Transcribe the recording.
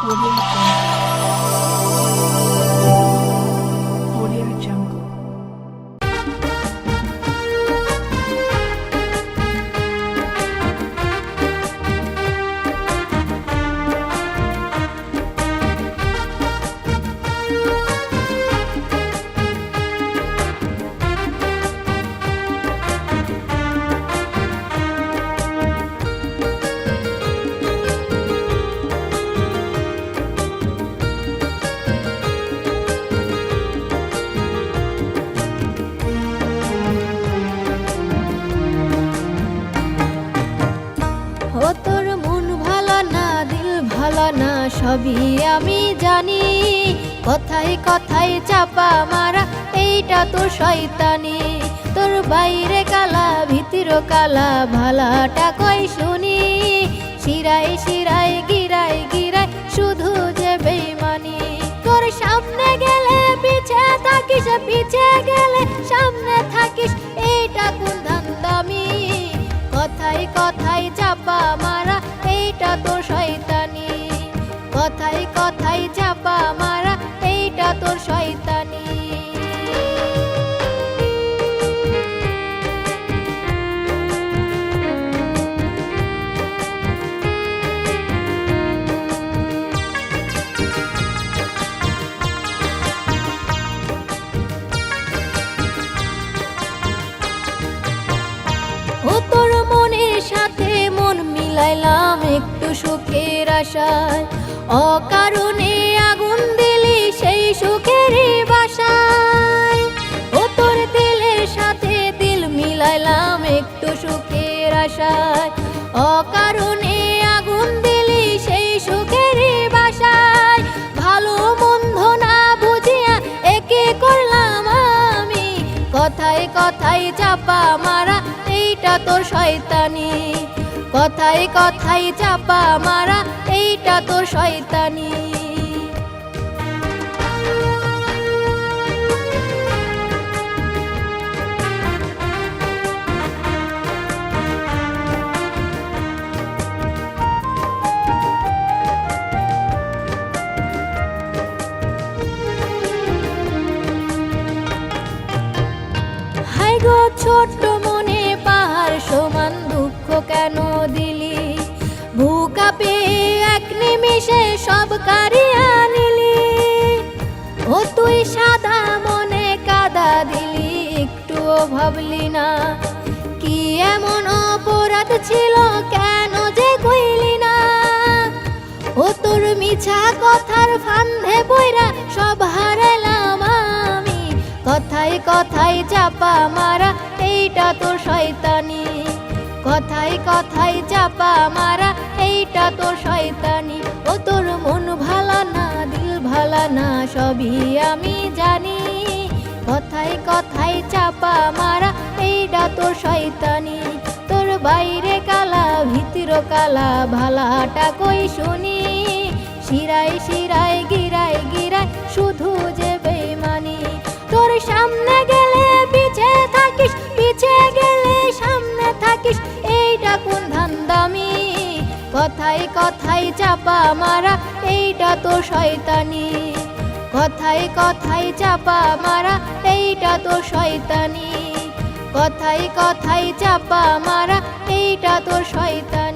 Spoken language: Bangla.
Túi. সবই আমি জানি, কথায় কথায় চাপা মারা, এইটা তো শয়তানি। তোর বাইরে কালা ভিতর কালা ভালাটা কই শুনি? শিরাই শিরাই সুখের অকারণে আগুন দিলি সেই সুখের বাসায়। ও তোর দিলের সাথে দিল মিলাইলাম একটু সুখের আশায়। অকারণে আগুন দিলি সেই সুখের বাসায়। ভালো মন্দ না বুঝিয়া একে করলাম আমি। কথায় কথায় চাপা মারা এইটা তোর শয়তানি। কথায় কথায় চাপা মারা এইটা তোর শয়তানি। হাই পেয়ে এক নিমিষে সব কারিয়া নিলি ও তুই সাদা মনে কাদা দিলি, একটুও ভাবলি না। কি এমন অপরাধ ছিল কেন যে কইলি না? ও তোর মিছা কথার ফান্ধে বইরা সব হারালাম আমি। কথায় কথায় চাপা মারা, এইটা তোর শয়তানি। কথায় কথায় চাপা মারা এইটা তোর শয়তানি, ও তোর মন ভালা না, দিল ভালা না, সবই আমি জানি। কথায় কথায় চাপা মারা এইটা তো শয়তানি। তোর বাইরে কালা, ভিতর কালা, ভালাটা কই শুনি? শিরাই শিরাই চাপা মারা, এইটা তো শয়তানি। কথায় কথায় চাপা মারা, এইটা তো শয়তানি। কথায় কথায় চাপা মারা, এইটা তো শয়তানি।